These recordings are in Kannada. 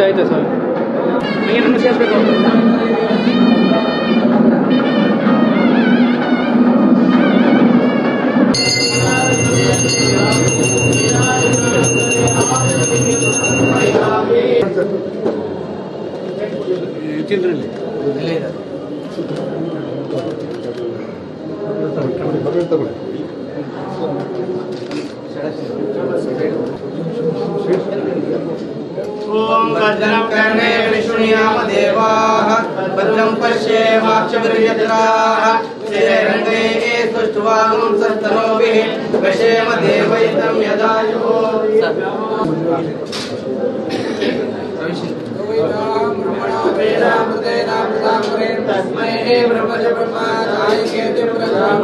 ಆಯ್ತು ಆಯ್ತು ಸರ್ ನೀರನ್ನು ಸೇರಿಸ್ಬೇಕು ಚಿಲ್ಡ್ರಲ್ಲಿ ॐ भद्रं कर्णे विष्णुयाम देवाः भद्रं पश्ये माक्षभिर्यत्राः श्रीरङ्गे सुष्ठुवागं सस्तनोभिः वशेम देवैतं यदायुः तस्मै ब्रह्मज ब्रह्मा केति प्रधान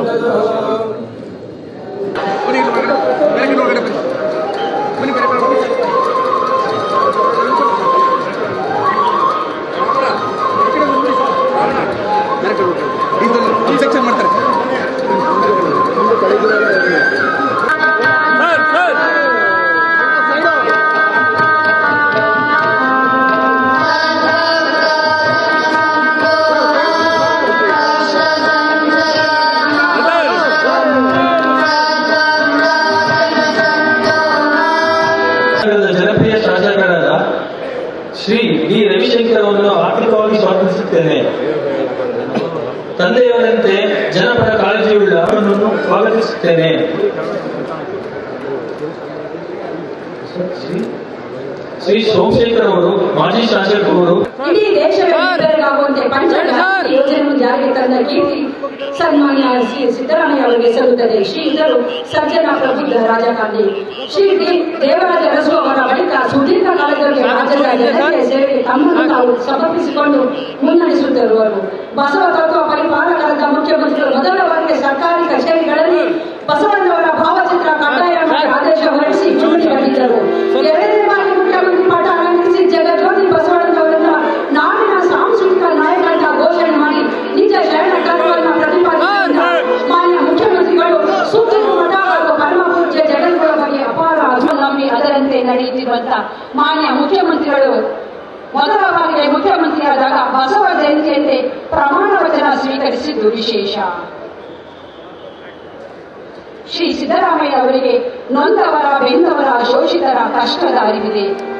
ಶಾಸಕರಾದ ಶ್ರೀ ಡಿ ರವಿಶಂಕರ್ ಅವರನ್ನು ಆರ್ಥಿಕವಾಗಿ ಸ್ವಾಗತಿಸುತ್ತೇನೆ. ತಂದೆಯವರಂತೆ ಜನಪರ ಕಾಳಜಿಯುಳ್ಳ ಅವರನ್ನು ಸ್ವಾಗತಿಸುತ್ತೇನೆ. ಶ್ರೀ- ಸೋಮಶೇಖರ್ ಅವರು ಮಾಜಿ ಶಾಸಕರು. ಇಡೀ ದೇಶವೇ ಯೋಜನೆ ಜಾರಿಗೆ ತಂದ ಕೀರ್ತಿ ಸನ್ಮಾನ್ಯ ಶ್ರೀ ಸಿದ್ದರಾಮಯ್ಯ ಅವರಿಗೆ ಸಲ್ಲುತ್ತದೆ ಶ್ರೀಗಳು ಸಜ್ಜನ ಪ್ರಬುದ್ಧ ರಾಜಕಾರಣಿ ಶ್ರೀ ಡಿ ದೇವರಾಜ ಅರಸು ಅವರ ಬಳಿಕ ಸುದೀರ್ಘ ಕಾಲದವರೆಗೆ ರಾಜ್ಯದ ಜನತೆಯ ಸೇವೆಗೆ ತಮ್ಮನ್ನು ತಾವು ಸಮರ್ಪಿಸಿಕೊಂಡು ಮುನ್ನಡೆಸುತ್ತಿರುವರು ಬಸವ ತತ್ವ ಪರಿಪಾಲಕರಾದ ಮುಖ್ಯಮಂತ್ರಿಗಳು ಮೊದಲ ಬಾರಿಗೆ ಸರ್ಕಾರಿ ಕಚೇರಿಗಳಲ್ಲಿ ಬಸವಣ್ಣವರ ಭಾವಚಿತ್ರ ಕಡ್ಡಾಯ ಮಾಡಿ ಆದೇಶ ಹೊರಡಿಸಿ ಚುರುಡಿ ಬಂದಿದ್ದರು ಎರಡನೇ ಬಾರಿ ಮುಖ್ಯಮಂತ್ರಿ ಪಟ ಅಲಂಕರಿಸಿ ಜಗಜ್ಯೋತಿ ಬಸವಣ್ಣನವರನ್ನ ನಾಡಿನ ಸಾಂಸ್ಕೃತಿಕ ನಾಯಕರನ್ನ ಘೋಷಣೆ ಮಾಡಿ ನಿಜ ಶರಣ ತತ್ವವನ್ನು ಪ್ರತಿಪಾದಿಸಿದ ಮಾನ್ಯ ಮುಖ್ಯಮಂತ್ರಿಗಳು ಸುತ್ತೂರು ಮಠ ಹಾಗೂ ಪರಮ ಪೂಜ್ಯ ಜಗನ್ಗಳ ಬಗ್ಗೆ ಅಪಾರ ಅಭಿಮಾನ ನಂಬಿ ಅದರಂತೆ ನಡೆಯುತ್ತಿರುವಂತ ಮಾನ್ಯ ಮುಖ್ಯಮಂತ್ರಿಗಳು. ಮೊದಲ ಬಾರಿಗೆ ಮುಖ್ಯಮಂತ್ರಿಯಾದಾಗ ಬಸವ ಜಯಂತಿಯಂತೆ ಪ್ರಮಾಣ ವಚನ ಸ್ವೀಕರಿಸಿದ್ದು ವಿಶೇಷ. ಶ್ರೀ ಸಿದ್ದರಾಮಯ್ಯ ಅವರಿಗೆ ನೊಂದವರ ಬೆಂದವರ ಶೋಷಿತರ ಕಷ್ಟದ ಅರಿವಿದೆ.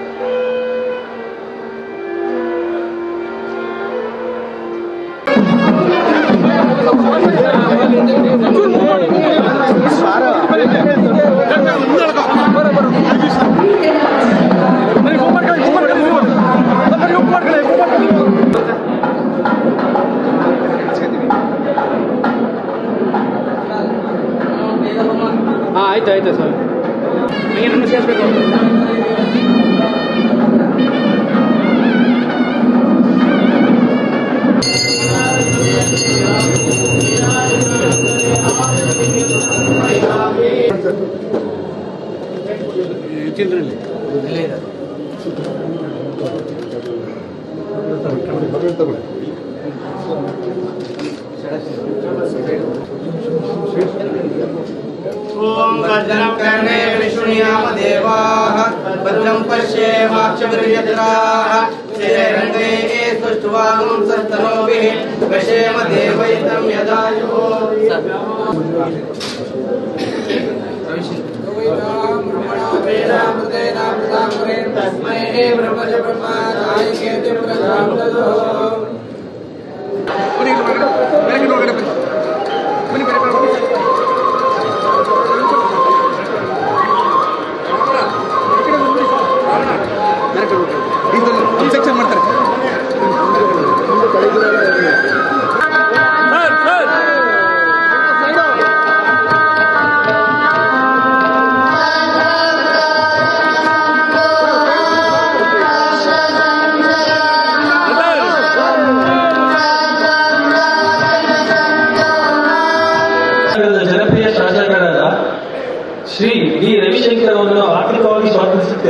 ಆಯ್ತು ಆಯ್ತು ಸರ್. ಹಂಗೆ ನನ್ನ ಸೇರಿಸ್ಬೇಕು ಚಿಲ್ಡ್ರಲ್ಲಿ भद्रं पश्येमाक्षभिर्यजत्राः श्रीरङ्गे सुष्ठुवागं सस्तनोभिः वशेम देवैतं यदायुः। तस्मै ब्रह्मज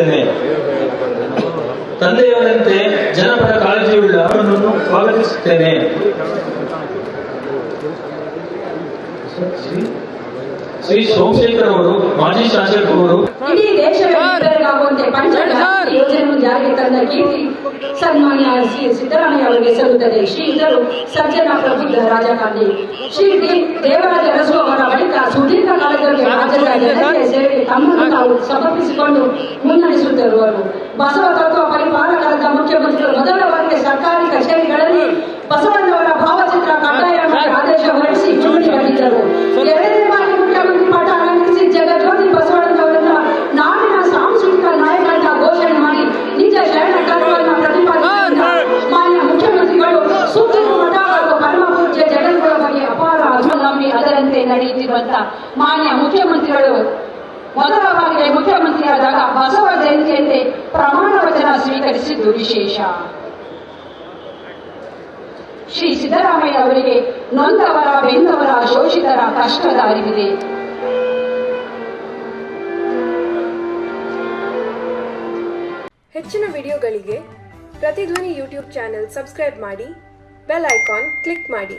ಸ್ವಾಗತಿಸುತ್ತೇನೆ ತಂದೆಯವರಂತೆ ಜನಪರ ಕಾಳಜಿಯುಳ್ಳ ಅವರನ್ನು ಸ್ವಾಗತಿಸುತ್ತೇನೆ. ಶ್ರೀ- ಸೋಮಶೇಖರ್ ಅವರು ಮಾಜಿ ಶಾಸಕರು ಇಡೀ ದೇಶವೇ ನಿಬ್ಬೆರಗಾಗುವಂತೆ ಪಂಚಕ್ರಾಂತಿ ಯೋಜನೆಯನ್ನು ಜಾರಿಗೆ ತಂದ ಕೀರ್ತಿ ಸನ್ಮಾನ್ಯ ಶ್ರೀ ಸಿದ್ದರಾಮಯ್ಯ ಅವರಿಗೆ ಸಲ್ಲುತ್ತದೆ. ಶ್ರೀಗಳು ಸಜ್ಜನ ಪ್ರಬುದ್ಧ ರಾಜಕಾರಣಿ. ಶ್ರೀ ದೇವರಾಜ ಅರಸು ಅವರ ಬಳಿಕ ಸುದೀರ್ಘ ಕಾಲದಲ್ಲಿ ಸೇವೆಗೆ ತಮ್ಮನ್ನು ತಾವು ಸಮರ್ಪಿಸಿಕೊಂಡು ಮುನ್ನಡೆಸುತ್ತಿರುವರು. ಬಸವ ತತ್ವ ಪರಿಪಾಲಕರಾದ ಮುಖ್ಯಮಂತ್ರಿಗಳು ಮೊದಲ ಬಾರಿಗೆ ಸರ್ಕಾರಿ ಕಚೇರಿಗಳಲ್ಲಿ ಬಸವಣ್ಣವರ ಭಾವಚಿತ್ರ ಕಡ್ಡಾಯ ಆದೇಶ ಹೊರಡಿಸಿ ಚುಮಡಿ ಕಂಡಿದ್ದರು ಎರಡನೇ ಬಾರಿ ಮುಖ್ಯಮಂತ್ರಿ ಪಾಠ ಅಲಂಕರಿಸಿ ಜಗಜ್ಯೋತಿ ಬಸವಣ್ಣನವರನ್ನ ನಾಡಿನ ಸಾಂಸ್ಕೃತಿಕ ನಾಯಕರನ್ನ ಘೋಷಣೆ ಮಾಡಿ ನಿಜ ಶರಣ ತತ್ವವನ್ನು ಪ್ರತಿಪಾದಿಸಿದ ಮಾನ್ಯ ಮುಖ್ಯಮಂತ್ರಿಗಳು ಸುತ್ತೂರು ಮಠ ಹಾಗೂ ಪರಮ ಪೂಜ್ಯ ಜಗದ್ಗುರ ಬಗ್ಗೆ ಅಪಾರ ಅಭಿನಂಬಿ ಅದರಂತೆ ನಡೆಯುತ್ತಿರುವಂತ ಮಾನ್ಯ ಮುಖ್ಯಮಂತ್ರಿಗಳು ಮೊದಲ ಬಾರಿಗೆ ಮುಖ್ಯಮಂತ್ರಿಯಾದಾಗ ಬಸವ ಜಯಂತಿಯಂತೆ ಪ್ರಮಾಣ ವಚನ ಸ್ವೀಕರಿಸಿದ್ದು ವಿಶೇಷ. ಶ್ರೀ ಸಿದ್ದರಾಮಯ್ಯ ಅವರಿಗೆ ನೊಂದವರ, ಬೆಂದವರ, ಶೋಷಿತರ ಕಷ್ಟದ ಅರಿವಿದೆ ಹೆಚ್ಚಿನ ವಿಡಿಯೋಗಳಿಗೆ ಪ್ರತಿಧ್ವನಿ ಯೂಟ್ಯೂಬ್ ಚಾನೆಲ್ ಸಬ್ಸ್ಕ್ರೈಬ್ ಮಾಡಿ, ಬೆಲ್ ಐಕಾನ್ ಕ್ಲಿಕ್ ಮಾಡಿ.